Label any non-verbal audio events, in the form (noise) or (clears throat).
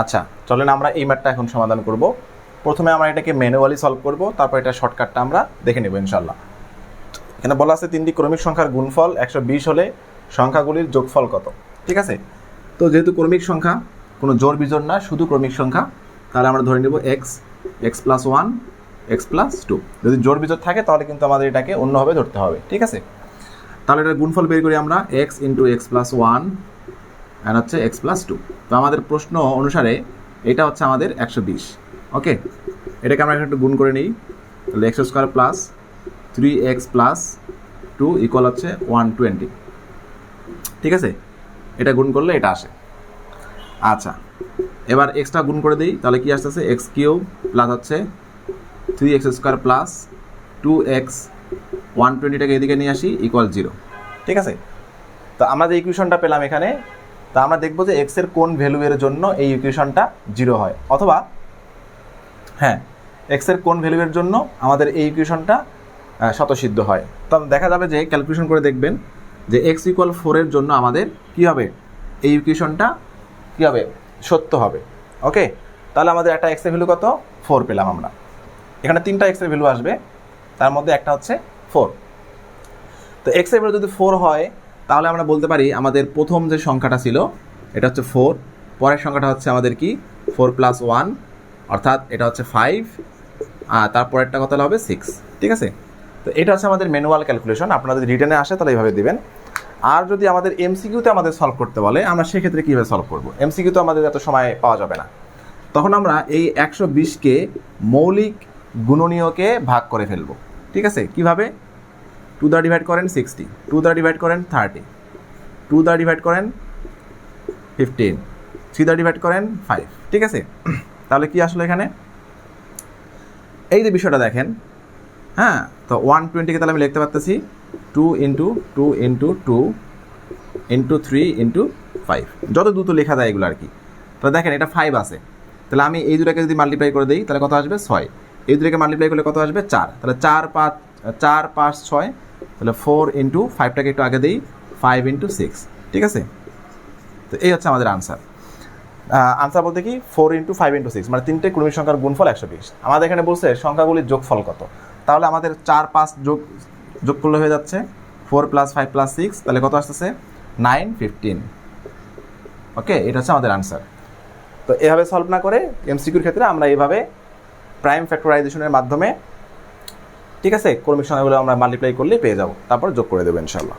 আচ্ছা চলেন আমরা এই ম্যাটটা এখন সমাধান করব। প্রথমে আমরা এটাকে ম্যানুয়ালি সলভ করব, তারপর এটা শর্টকাটটা আমরা দেখে নেব ইনশাল্লাহ এখানে বলা আছে তিনটি ক্রমিক সংখ্যার গুণফল, একশো বিশ হলে সংখ্যাগুলির যোগফল কত? ঠিক আছে? তো যেহেতু ক্রমিক সংখ্যা, কোনো জোর বিজোর না, শুধু ক্রমিক সংখ্যা, তাহলে আমরা ধরে নেব x x plus one, x plus two. যদি জোর বিজোর থাকে, তাহলে কিন্তু আমাদের এটাকে অন্যভাবে ধরতে হবে, ঠিক আছে? তাহলে এটার গুণফল বের করি আমরা x into x plus one and হচ্ছে এক্স প্লাস টু। তো আমাদের প্রশ্ন অনুসারে এটা হচ্ছে আমাদের একশো বিশ। ওকে? এটাকে আমরা একটু গুণ করে নিই। তাহলে x square plus three x plus two equal হচ্ছে ওয়ান টোয়েন্টি। ঠিক আছে? এটা গুণ করলে এটা আসে। আচ্ছা এবার এক্সটা গুণ করে দিই, তাহলে কি আসতেছে? এক্স কিউব প্লাস হচ্ছে three x square plus two x, one টোয়েন্টিটাকে এদিকে নিয়ে আসি ইকুয়াল জিরো ঠিক আছে? তো আমরা যে ইকুয়েশনটা পেলাম এখানে তা আমরা দেখব যে এক্সের কোন ভ্যালু এর জন্য এই ইকুয়েশনটা জিরো হয়। অথবা হ্যাঁ এক্সের কোন ভ্যালু এর জন্য আমাদের এই ইকুয়েশনটা শতসিদ্ধ হয়। তো দেখা যাবে যে ক্যালকুলেশন করে দেখবেন যে এক্স ইকুয়াল ফোরের জন্য আমাদের কি হবে? এই ইকুয়েশনটা কি হবে? সত্য হবে। ওকে তাহলে আমাদের একটা এক্সের ভ্যালু কত? ফোর পেলাম আমরা। এখানে তিনটা এক্সের ভ্যালু আসবে। তার মধ্যে একটা হচ্ছে ফোর তো এক্সের ভ্যালু যদি ফোর হয় তাহলে আমরা বলতে পারি আমাদের প্রথম যে সংখ্যাটা ছিল, এটা হচ্ছে ফোর পরের সংখ্যাটা হচ্ছে আমাদের কি? ফোর প্লাস ওয়ান অর্থাৎ এটা হচ্ছে ফাইভ আর তারপরেরটা কত হবে? সিক্স ঠিক আছে? তো এটা হচ্ছে আমাদের ম্যানুয়াল ক্যালকুলেশন আপনারা যদি রিটার্নে আসে, তাহলে এইভাবে দেবেন। আর যদি আমাদের এমসিকিউতে আমাদের সলভ করতে বলে, আমরা সেক্ষেত্রে কীভাবে সলভ করব? এমসিকিউতে আমাদের এত সময় পাওয়া যাবে না। তখন আমরা এই একশো বিশকে মৌলিক গুণনীয়কে ভাগ করে ফেলব। ঠিক আছে? কীভাবে? টু দ্য ডিভাইড করেন সিক্সটি, টু দ্য ডিভাইড করেন থার্টি, টু দ্য ডিভাইড করেন ফিফটিন, থ্রি দ্য ডিভাইড করেন ফাইভ। ঠিক আছে? (clears throat) তাহলে কি আসলো এখানে? এই যে বিষয়টা দেখেন হ্যাঁ? তো ওয়ান টোয়েন্টিকে তাহলে আমি লিখতে পারতেছি two into two into two into three into five যত দ্রুত লেখা যায় এগুলো আর কি। তাহলে দেখেন, এটা ফাইভ আছে। তাহলে আমি এই দুটাকে যদি মাল্টিপ্লাই করে দিই, তাহলে কত আসবে? ছয়। এই দুটাকে মাল্টিপ্লাই করলে কত আসবে? চার। তাহলে চার পাঁচ চার পাঁচ ছয় তাহলে ফোর ইন্টু ফাইভটাকে একটু আগে দিই ফাইভ ইন্টু সিক্স ঠিক আছে? তো এই হচ্ছে আমাদের আনসার আনসার বলতে কি four into five into six মানে তিনটে ক্রমিক সংখ্যার গুণফল একশো বিশ। আমাদের এখানে বলছে সংখ্যাগুলির যোগফল কত। তাহলে আমাদের চার পাঁচ যোগ যোগ করলে হয়ে যাচ্ছে four plus five plus six তাহলে কত আসতেছে? নাইন ফিফটিন ওকে এটা হচ্ছে আমাদের আনসার তো এভাবে সলভ না করে এমসিকিউর ক্ষেত্রে আমরা এইভাবে প্রাইম ফ্যাক্টরাইজেশনের মাধ্যমে ঠিক আছে? ক্রমিক সংখ্যাগুলো আমরা মাল্টিপ্লাই করলে পেয়ে যাব। তারপর যোগ করে দেবো ইনশাল্লাহ